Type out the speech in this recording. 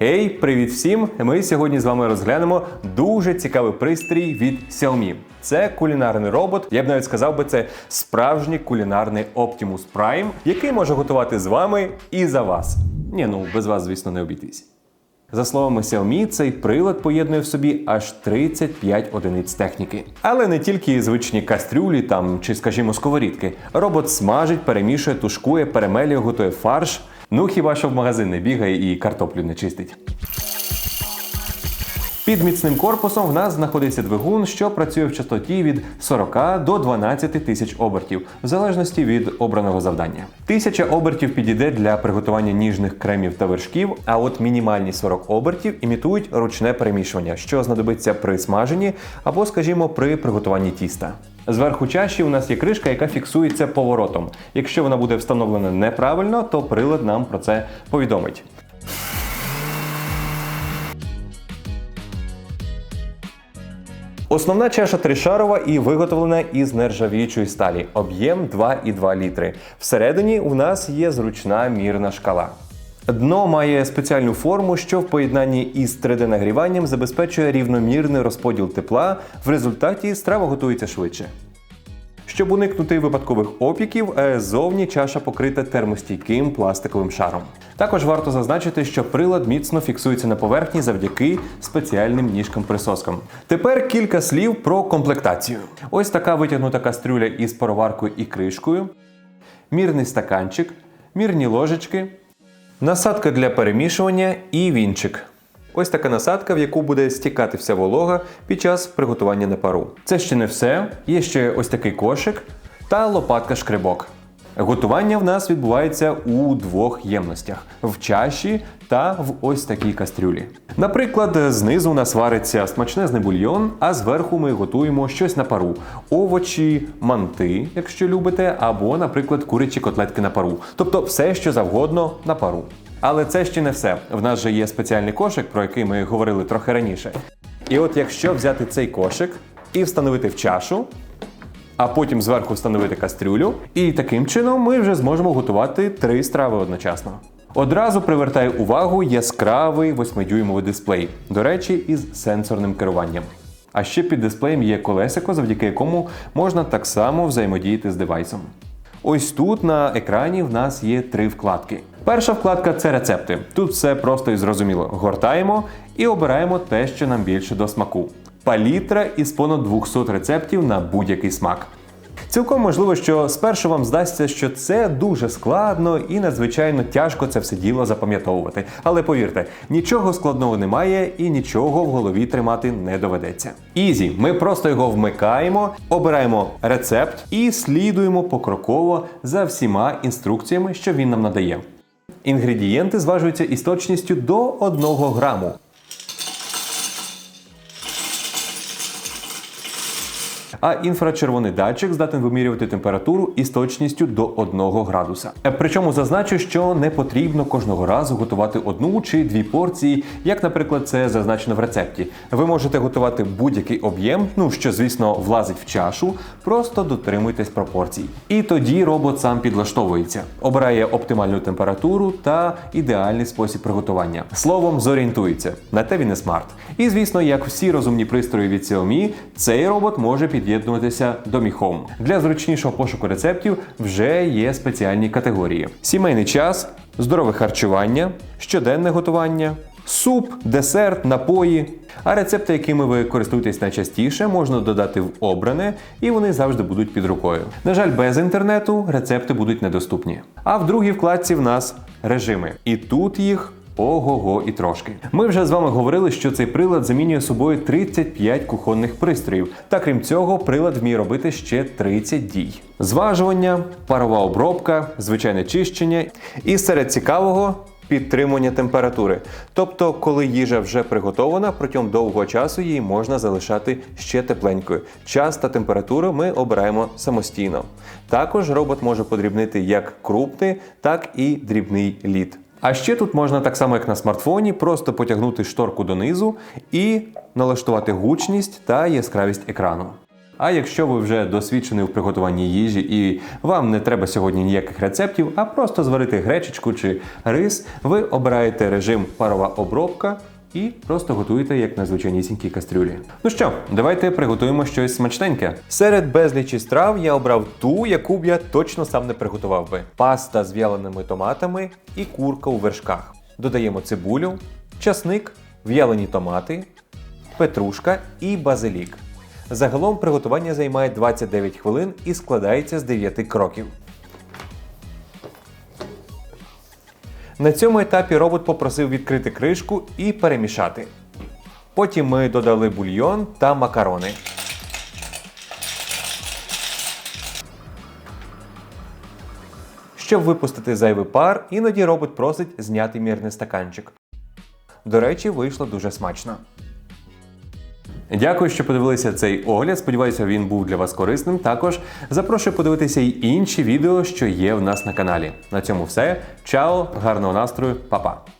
Гей, привіт всім! Ми сьогодні з вами розглянемо дуже цікавий пристрій від Xiaomi. Це кулінарний робот. Я б навіть сказав би, це справжній кулінарний Optimus Prime, який може готувати з вами і за вас. Ні, ну без вас, звісно, не обійтись. За словами Xiaomi, цей прилад поєднує в собі аж 35 одиниць техніки. Але не тільки звичні кастрюлі там чи, скажімо, сковорідки. Робот смажить, перемішує, тушкує, перемелює, готує фарш. Ну хіба що в магазин не бігає і картоплю не чистить. Під міцним корпусом в нас знаходиться двигун, що працює в частоті від 40 до 12 тисяч обертів, в залежності від обраного завдання. Тисяча обертів підійде для приготування ніжних кремів та вершків, а от мінімальні 40 обертів імітують ручне перемішування, що знадобиться при смаженні або, скажімо, при приготуванні тіста. Зверху чаші у нас є кришка, яка фіксується поворотом. Якщо вона буде встановлена неправильно, то прилад нам про це повідомить. Основна чаша тришарова і виготовлена із нержавіючої сталі. Об'єм 2,2 літри. Всередині у нас є зручна мірна шкала. Дно має спеціальну форму, що в поєднанні із 3D-нагріванням забезпечує рівномірний розподіл тепла. В результаті страва готується швидше. Щоб уникнути випадкових опіків, е, зовні чаша покрита термостійким пластиковим шаром. Також варто зазначити, що прилад міцно фіксується на поверхні завдяки спеціальним ніжкам-присоскам. Тепер кілька слів про комплектацію. Ось така витягнута кастрюля із пароваркою і кришкою, мірний стаканчик, мірні ложечки, насадка для перемішування і вінчик. Ось така насадка, в яку буде стікати вся волога під час приготування на пару. Це ще не все. Є ще ось такий кошик та лопатка-шкребок. Готування в нас відбувається у двох ємностях в чаші та в ось такій кастрюлі. Наприклад, знизу у нас вариться смачнезний бульйон, а зверху ми готуємо щось на пару: овочі, манти, якщо любите, або, наприклад, курячі котлетки на пару. Тобто все, що завгодно на пару. Але це ще не все. В нас же є спеціальний кошик, про який ми говорили трохи раніше. І от якщо взяти цей кошик і встановити в чашу, а потім зверху встановити кастрюлю, і таким чином ми вже зможемо готувати три страви одночасно. Одразу привертає увагу яскравий 8-дюймовий дисплей, до речі, із сенсорним керуванням. А ще під дисплеєм є колесико, завдяки якому можна так само взаємодіяти з девайсом. Ось тут на екрані в нас є три вкладки. Перша вкладка це рецепти. Тут все просто і зрозуміло. Гортаємо і обираємо те, що нам більше до смаку. Палітра із понад 200 рецептів на будь-який смак. Цілком можливо, що спершу вам здасться, що це дуже складно і надзвичайно тяжко це все діло запам'ятовувати. Але повірте, нічого складного немає і нічого в голові тримати не доведеться. Ізі, ми просто його вмикаємо, обираємо рецепт і слідуємо покроково за всіма інструкціями, що він нам надає. Інгредієнти зважуються із точністю до 1 граму. А інфрачервоний датчик здатен вимірювати температуру із точністю до 1 градуса. Е, Причому зазначу, що не потрібно кожного разу готувати одну чи дві порції, як, наприклад, це зазначено в рецепті. Ви можете готувати будь-який об'єм, ну що, звісно, влазить в чашу, просто дотримуйтесь пропорцій. І тоді робот сам підлаштовується, обирає оптимальну температуру та ідеальний спосіб приготування. Словом, зорієнтується. На те він і смарт. І звісно, як всі розумні пристрої від Xiaomi, цей робот може під'єднуватися до Home. Для зручнішого пошуку рецептів вже є спеціальні категорії: сімейний час, здорове харчування, щоденне готування. Суп, десерт, напої. А рецепти, якими ви користуєтесь найчастіше, можна додати в обране, і вони завжди будуть під рукою. На жаль, без інтернету рецепти будуть недоступні. А в другій вкладці в нас режими. І тут їх Ого-го і трошки. Ми вже з вами говорили, що цей прилад замінює собою 35 кухонних пристроїв. Та крім цього, прилад вміє робити ще 30 дій: зважування, парова обробка, звичайне чищення. І серед цікавого. Підтримування температури. Тобто, коли їжа вже приготована, протягом довгого часу її можна залишати ще тепленькою. Час та температуру ми обираємо самостійно. Також робот може подрібнити як крупний, так і дрібний лід. А ще тут можна так само, як на смартфоні, просто потягнути шторку донизу і налаштувати гучність та яскравість екрану. А якщо ви вже досвідчений в приготуванні їжі і вам не треба сьогодні ніяких рецептів, а просто зварити гречечку чи рис, ви обираєте режим парова обробка і просто готуєте як на звичайнісінькій кастрюлі. Ну що, давайте приготуємо щось смачненьке. Серед безлічі страв я обрав ту, яку б я точно сам не приготував би: паста з в'яленими томатами і курка у вершках. Додаємо цибулю, часник, в'ялені томати, петрушка і базилік. Загалом приготування займає 29 хвилин і складається з 9 кроків. На цьому етапі робот попросив відкрити кришку і перемішати. Потім ми додали бульйон та макарони. Щоб випустити зайвий пар, іноді робот просить зняти мірний стаканчик. До речі, вийшло дуже смачно. Дякую, що подивилися цей огляд. Сподіваюся, він був для вас корисним. Також запрошую подивитися й інші відео, що є в нас на каналі. На цьому все. Чао, гарного настрою, па-па!